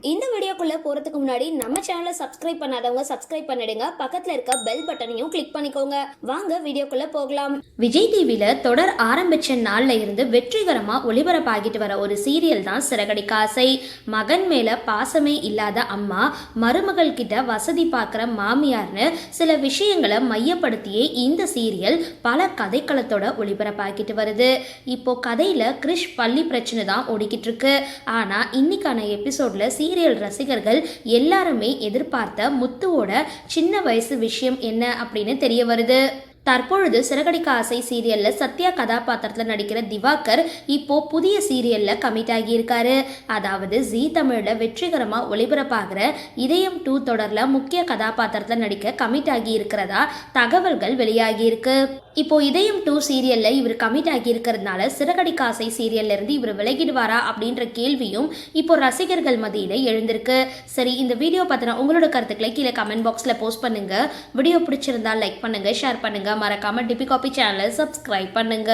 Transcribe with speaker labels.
Speaker 1: இந்த வீடியோக்குள்ளே போறதுக்கு முன்னாடி நம்ம சேனலை சப்ஸ்கிரைப் பண்ணாதவங்க சப்ஸ்கிரைப் பண்ணிடுங்க. பக்கத்தில் இருக்க பெல் பட்டனையும் கிளிக் பண்ணிக்கோங்க. வாங்க வீடியோக்குள்ளே போகலாம். விஜய் டிவியில் தொடர் ஆரம்பிச்ச நாளில் இருந்து வெற்றிகரமாக ஒளிபரப்பாகிட்டு வர ஒரு சீரியல் தான் சிறகடிக்க ஆசை மகன் மேலே பாசமே இல்லாத அம்மா மருமகள் கிட்ட வசதி பார்க்குற மாமியார்னு சில விஷயங்களை மையப்படுத்தியே இந்த சீரியல் பல கதைக்களத்தோட ஒளிபரப்பாகிட்டு வருது. இப்போ கதையில் கிரிஷ் பள்ளி பிரச்சனை தான் ஓடிக்கிட்டு இருக்கு. ஆனால் இன்னைக்கான எபிசோட்ல சீரியல் ரசிகர்கள் எல்லாருமே எதிர்பார்த்த முத்துவோட சின்ன வயசு விஷயம் என்ன அப்படின்னு தெரிய வருது. தற்பொழுது சிறகடிக்க ஆசை சீரியல்ல சத்யா கதாபாத்திரத்துல நடிக்கிற திவாகர் இப்போ புதிய சீரியல்ல கமிட் ஆகியிருக்காரு. அதாவது ஜீ தமிழ்ல வெற்றிகரமா ஒளிபரப்பாகிற இதயம் டூ தொடர்ல முக்கிய கதாபாத்திரத்துல நடிக்க கமிட் ஆகி இருக்கிறதா தகவல்கள் வெளியாகியிருக்கு. இப்போ இதயம் டூ சீரியல்ல இவர் கமிட் ஆகி இருக்கிறதுனால சிறகடிக்க ஆசை சீரியல்ல இருந்து இவர் விலகிடுவாரா அப்படின்ற கேள்வியும் இப்போ ரசிகர்கள் மத்தியில எழுந்திருக்கு. சரி இந்த வீடியோ பத்தின உங்களோட கருத்துக்களை கீழே கமெண்ட் பாக்ஸ்ல போஸ்ட் பண்ணுங்க. வீடியோ பிடிச்சிருந்தா லைக் பண்ணுங்க ஷேர் பண்ணுங்க. மறக்காம டிபி காபி சேனலை சப்ஸ்கிரைப் பண்ணுங்க.